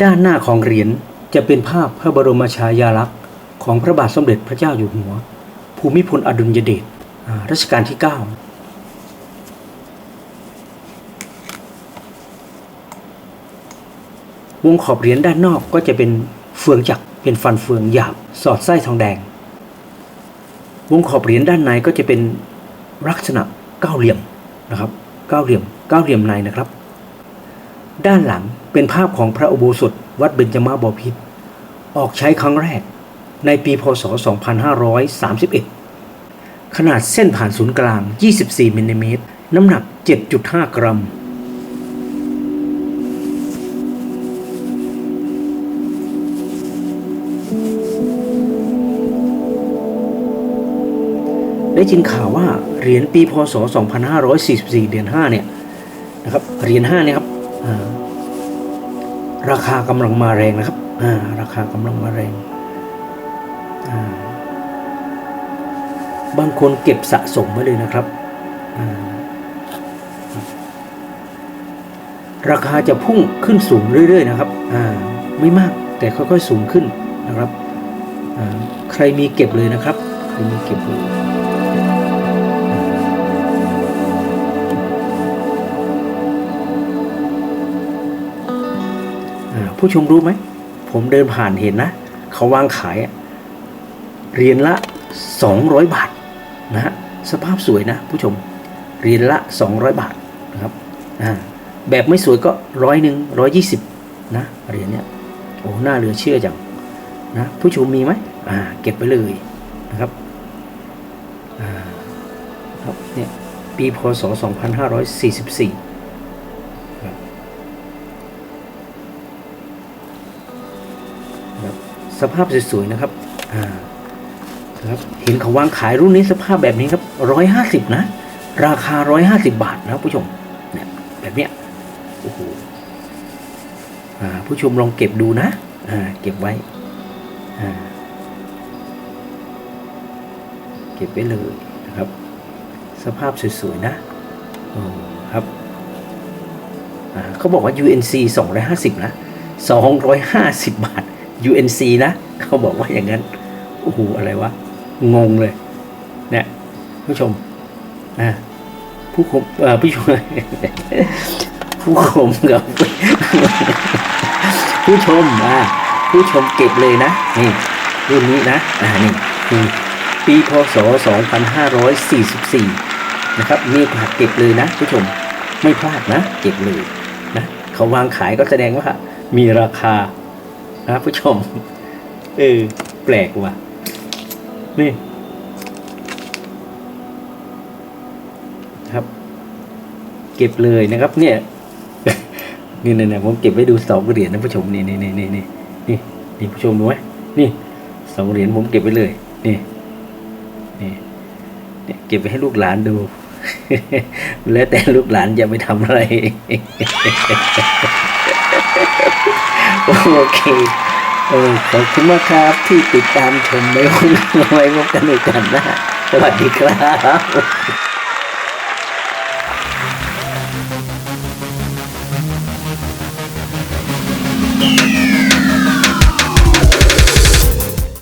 ด้านหน้าของเหรียญจะเป็นภาพพระบรมฉายาลักษณ์ของพระบาทสมเด็จพระเจ้าอยู่หัว ภูมิพลอดุลยเดชรัชกาลที่ 9วงขอบเหรียญด้านนอกก็จะเป็นเฟืองจักรเป็นฟันเฟืองหยาบสอดไส้ทองแดง วงขอบเหรียญด้านในก็จะเป็นลักษณะเก้าเหลี่ยมนะครับเก้าเหลี่ยมเก้าเหลี่ยมในนะครับ ด้านหลัง เป็นภาพของพระอุโบสถวัดเบญจมาบพิตรออกใช้ครั้งแรกในปีพศ 2531 ขนาดเส้นผ่านศูนย์กลาง 24มิลลิเมตร น้ำหนัก 7.5 กรัม ได้ยินข่าวว่าเหรียญปีพศ 2544เหรียญ5เนี่ยนะครับ เหรียญ5เนี่ยครับ ราคากำลังมาแรงนะครับราคากำลังมาแรง บางคนเก็บสะสมไว้เลยนะครับ ราคาจะพุ่งขึ้นสูงเรื่อยๆนะครับ ไม่มากแต่ค่อยๆสูงขึ้นนะครับ ใครมีเก็บเลยนะครับ ใครมีเก็บเลย ผู้ชมรู้ไหม ผมเดินผ่านเห็นนะ เขาวางขายอะเหรียญละ 200 บาทนะฮะสภาพสวยนะ ผู้ชมเหรียญละ 200 บาทนะครับอ่าแบบไม่สวยก็ร้อยหนึ่งร้อยยี่สิบนะเหรียญเนี้ยโอ้หน้าเหลือเชื่อจังนะผู้ชมมีไหมอ่าเก็บไปเลยนะครับอ่าครับเนี่ยปีพศ 2544 สภาพสวยๆนะครับอ่าครับเห็นเขาวางขายรุ่นนี้สภาพแบบนี้ครับร้อยห้าสิบนะ ราคาร้อยห้าสิบบาทนะผู้ชมเนี่ยแบบเนี้ยโอ้โหอ่าผู้ชมลองเก็บดูนะอ่าเก็บไว้อ่าเก็บไว้เลยนะครับ สภาพสวยๆนะโอ้ครับอ่าเขาบอกว่า UNC 250 นะ 250 บาท UNC นะ เขาบอกว่าอย่างนั้นโอ้โหอะไรวะ งงเลย เนี่ย ผู้ชมอ่าผู้ชมเอ่อผู้ชมผู้ชมกับผู้ชมอ่าผู้ชมเก็บเลยนะ นี่รุ่นนี้นะ อ่านี่คือปีพศ 2544 นะครับมีโอกาสเก็บเลยนะ ผู้ชมไม่พลาดนะ เก็บเลยนะ เขาวางขายก็แสดงว่า มีราคา นะผู้ชม เออ แปลกว่ะ นี่ ครับ เก็บเลยนะครับ เนี่ยนี่นี่นี่ผมเก็บไว้ดูสองเหรียญนะผู้ชมนี่นี่นี่นี่นี่นี่นี่ผู้ชมดูไหมนี่สองเหรียญผมเก็บไว้เลย นี่นี่เนี่ยเก็บไว้ให้ลูกหลานดู แล้วแต่ลูกหลานจะไปทำอะไร โอเคเออขอบคุณมากครับที่ติดตามชมไม่วันไว้พบกันในกันนะสวัสดีครับ